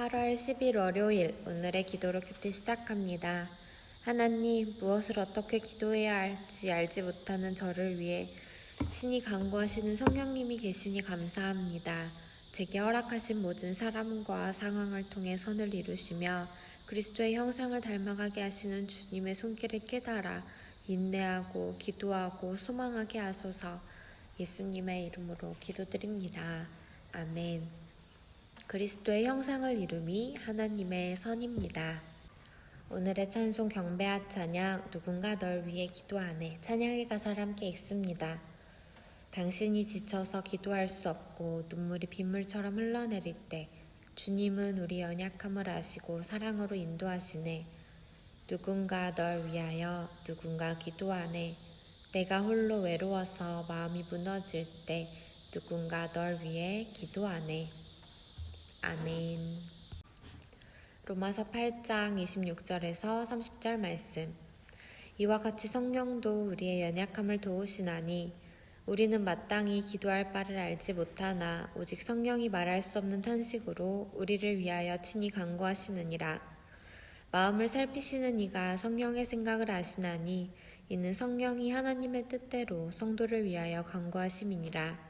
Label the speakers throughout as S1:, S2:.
S1: 8월 10일 월요일 오늘의 기도로 큐티 시작합니다. 하나님, 무엇을 어떻게 기도해야 할지 알지 못하는 저를 위해 친히 간구하시는 성령님이 계시니 감사합니다. 제게 허락하신 모든 사람과 상황을 통해 선을 이루시며 그리스도의 형상을 닮아가게 하시는 주님의 손길을 깨달아 인내하고 기도하고 소망하게 하소서 예수님의 이름으로 기도드립니다. 아멘. 그리스도의 형상을 이룸이 하나님의 선입니다. 오늘의 찬송 경배하 찬양 누군가 널 위해 기도하네 찬양의 가사를 함께 읽습니다. 당신이 지쳐서 기도할 수 없고 눈물이 빗물처럼 흘러내릴 때 주님은 우리 연약함을 아시고 사랑으로 인도하시네. 누군가 널 위하여 누군가 기도하네. 내가 홀로 외로워서 마음이 무너질 때 누군가 널 위해 기도하네. 아멘. 로마서 8장 26절에서 30절 말씀. 이와 같이 성령도 우리의 연약함을 도우시나니 우리는 마땅히 기도할 바를 알지 못하나 오직 성령이 말할 수 없는 탄식으로 우리를 위하여 친히 간구하시느니라. 마음을 살피시는 이가 성령의 생각을 아시나니 이는 성령이 하나님의 뜻대로 성도를 위하여 간구하심이니라.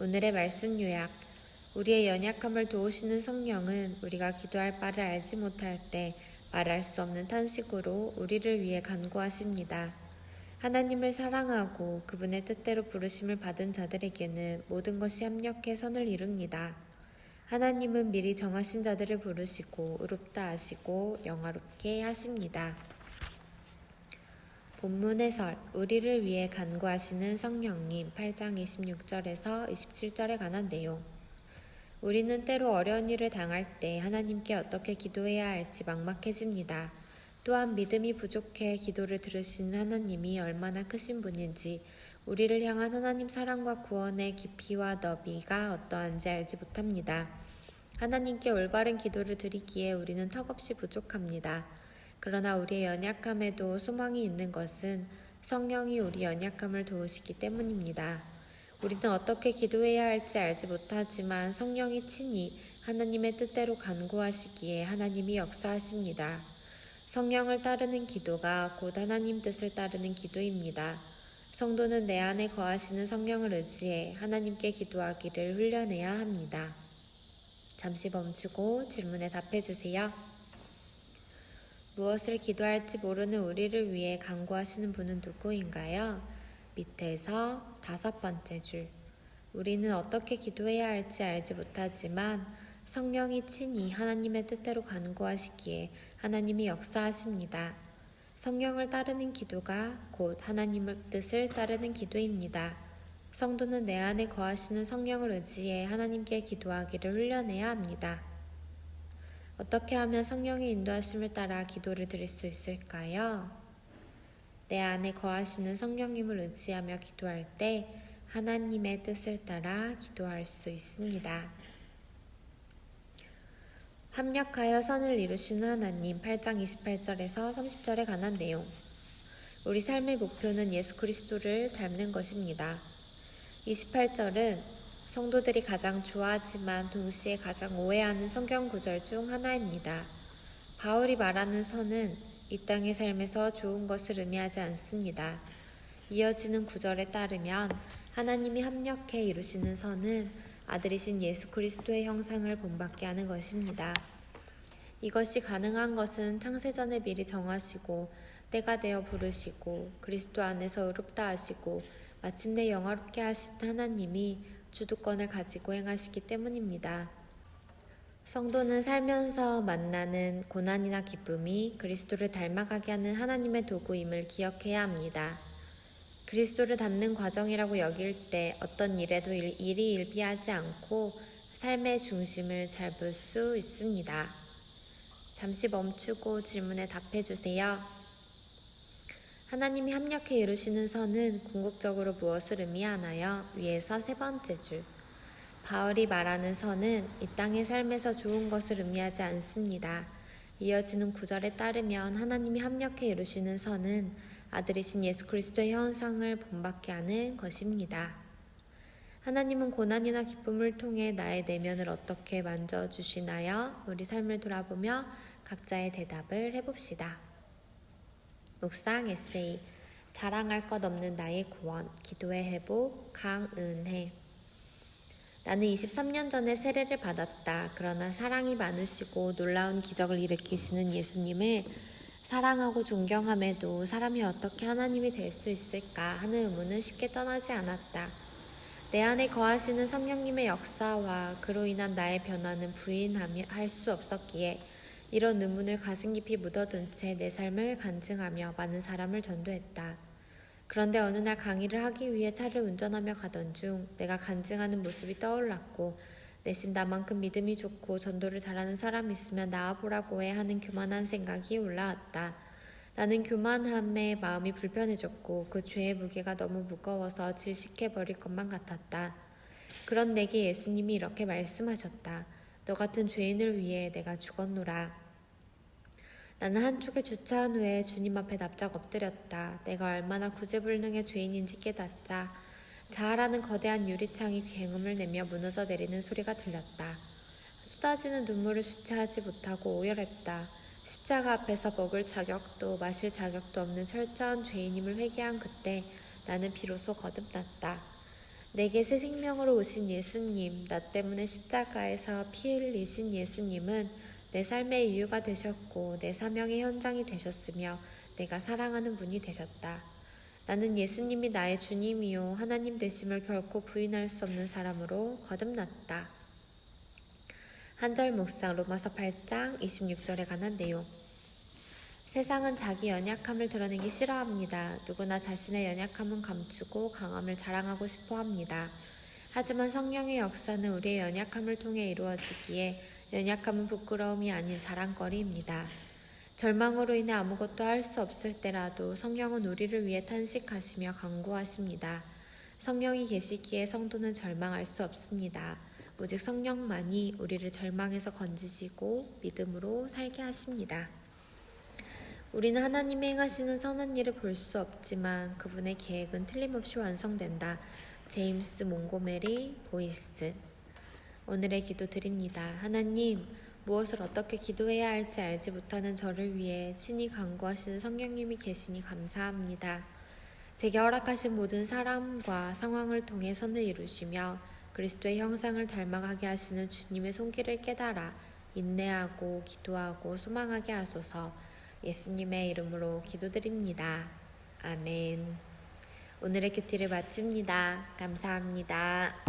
S1: 오늘의 말씀 요약. 우리의 연약함을 도우시는 성령은 우리가 기도할 바를 알지 못할 때 말할 수 없는 탄식으로 우리를 위해 간구하십니다. 하나님을 사랑하고 그분의 뜻대로 부르심을 받은 자들에게는 모든 것이 합력해 선을 이룹니다. 하나님은 미리 정하신 자들을 부르시고 의롭다 하시고 영화롭게 하십니다. 본문 해설 우리를 위해 간구하시는 성령님 8장 26절에서 27절에 관한 내용 우리는 때로 어려운 일을 당할 때 하나님께 어떻게 기도해야 할지 막막해집니다. 또한 믿음이 부족해 기도를 들으시는 하나님이 얼마나 크신 분인지 우리를 향한 하나님 사랑과 구원의 깊이와 너비가 어떠한지 알지 못합니다. 하나님께 올바른 기도를 드리기에 우리는 턱없이 부족합니다. 그러나 우리의 연약함에도 소망이 있는 것은 성령이 우리 연약함을 도우시기 때문입니다. 우리는 어떻게 기도해야 할지 알지 못하지만 성령이 친히 하나님의 뜻대로 간구하시기에 하나님이 역사하십니다. 성령을 따르는 기도가 곧 하나님 뜻을 따르는 기도입니다. 성도는 내 안에 거하시는 성령을 의지해 하나님께 기도하기를 훈련해야 합니다. 잠시 멈추고 질문에 답해 주세요. 무엇을 기도할지 모르는 우리를 위해 간구하시는 분은 누구인가요? 밑에서 다섯 번째 줄. 우리는 어떻게 기도해야 할지 알지 못하지만 성령이 친히 하나님의 뜻대로 간구하시기에 하나님이 역사하십니다. 성령을 따르는 기도가 곧 하나님의 뜻을 따르는 기도입니다. 성도는 내 안에 거하시는 성령을 의지해 하나님께 기도하기를 훈련해야 합니다. 어떻게 하면 성령의 인도하심을 따라 기도를 드릴 수 있을까요? 내 안에 거하시는 성령님을 의지하며 기도할 때 하나님의 뜻을 따라 기도할 수 있습니다. 합력하여 선을 이루시는 하나님 8장 28절에서 30절에 관한 내용. 우리 삶의 목표는 예수 그리스도를 닮는 것입니다. 28절은 성도들이 가장 좋아하지만 동시에 가장 오해하는 성경 구절 중 하나입니다. 바울이 말하는 선은 이 땅의 삶에서 좋은 것을 의미하지 않습니다. 이어지는 구절에 따르면 하나님이 합력해 이루시는 선은 아들이신 예수 그리스도의 형상을 본받게 하는 것입니다. 이것이 가능한 것은 창세전에 미리 정하시고 때가 되어 부르시고 그리스도 안에서 의롭다 하시고 마침내 영화롭게 하신 하나님이 주도권을 가지고 행하시기 때문입니다. 성도는 살면서 만나는 고난이나 기쁨이 그리스도를 닮아가게 하는 하나님의 도구임을 기억해야 합니다. 그리스도를 닮는 과정이라고 여길 때 어떤 일에도 일이 일비하지 않고 삶의 중심을 잡을 수 있습니다. 잠시 멈추고 질문에 답해 주세요. 하나님이 합력해 이루시는 선은 궁극적으로 무엇을 의미하나요? 위에서 세 번째 줄. 바울이 말하는 선은 이 땅의 삶에서 좋은 것을 의미하지 않습니다. 이어지는 구절에 따르면 하나님이 합력해 이루시는 선은 아들이신 예수 그리스도의 형상을 본받게 하는 것입니다. 하나님은 고난이나 기쁨을 통해 나의 내면을 어떻게 만져주시나요? 우리 삶을 돌아보며 각자의 대답을 해봅시다. 묵상 에세이 자랑할 것 없는 나의 구원 기도의 회복 강은혜 나는 23년 전에 세례를 받았다. 그러나 사랑이 많으시고 놀라운 기적을 일으키시는 예수님을 사랑하고 존경함에도 사람이 어떻게 하나님이 될 수 있을까 하는 의문은 쉽게 떠나지 않았다. 내 안에 거하시는 성령님의 역사와 그로 인한 나의 변화는 부인할 수 없었기에 이런 의문을 가슴 깊이 묻어둔 채 내 삶을 간증하며 많은 사람을 전도했다. 그런데 어느 날 강의를 하기 위해 차를 운전하며 가던 중 내가 간증하는 모습이 떠올랐고 내심 나만큼 믿음이 좋고 전도를 잘하는 사람 있으면 나와보라고 해 하는 교만한 생각이 올라왔다. 나는 교만함에 마음이 불편해졌고 그 죄의 무게가 너무 무거워서 질식해버릴 것만 같았다. 그런 내게 예수님이 이렇게 말씀하셨다. 너 같은 죄인을 위해 내가 죽었노라. 나는 한쪽에 주차한 후에 주님 앞에 납작 엎드렸다. 내가 얼마나 구제불능의 죄인인지 깨닫자 자아라는 거대한 유리창이 굉음을 내며 무너져 내리는 소리가 들렸다. 쏟아지는 눈물을 주체하지 못하고 오열했다. 십자가 앞에서 먹을 자격도 마실 자격도 없는 철저한 죄인임을 회개한 그때 나는 비로소 거듭났다. 내게 새 생명으로 오신 예수님, 나 때문에 십자가에서 피 흘리신 예수님은 내 삶의 이유가 되셨고 내 사명의 현장이 되셨으며 내가 사랑하는 분이 되셨다. 나는 예수님이 나의 주님이요 하나님 되심을 결코 부인할 수 없는 사람으로 거듭났다. 한절 묵상 로마서 8장 26절에 관한 내용. 세상은 자기 연약함을 드러내기 싫어합니다. 누구나 자신의 연약함은 감추고 강함을 자랑하고 싶어 합니다. 하지만 성령의 역사는 우리의 연약함을 통해 이루어지기에 연약함은 부끄러움이 아닌 자랑거리입니다. 절망으로 인해 아무것도 할 수 없을 때라도 성령은 우리를 위해 탄식하시며 강구하십니다. 성령이 계시기에 성도는 절망할 수 없습니다. 오직 성령만이 우리를 절망에서 건지시고 믿음으로 살게 하십니다. 우리는 하나님이 행하시는 선한 일을 볼 수 없지만 그분의 계획은 틀림없이 완성된다. 제임스 몽고메리 보이스 오늘의 기도 드립니다. 하나님, 무엇을 어떻게 기도해야 할지 알지 못하는 저를 위해 친히 간구하시는 성령님이 계시니 감사합니다. 제게 허락하신 모든 사람과 상황을 통해 선을 이루시며 그리스도의 형상을 닮아가게 하시는 주님의 손길을 깨달아 인내하고 기도하고 소망하게 하소서 예수님의 이름으로 기도드립니다. 아멘. 오늘의 큐티를 마칩니다. 감사합니다.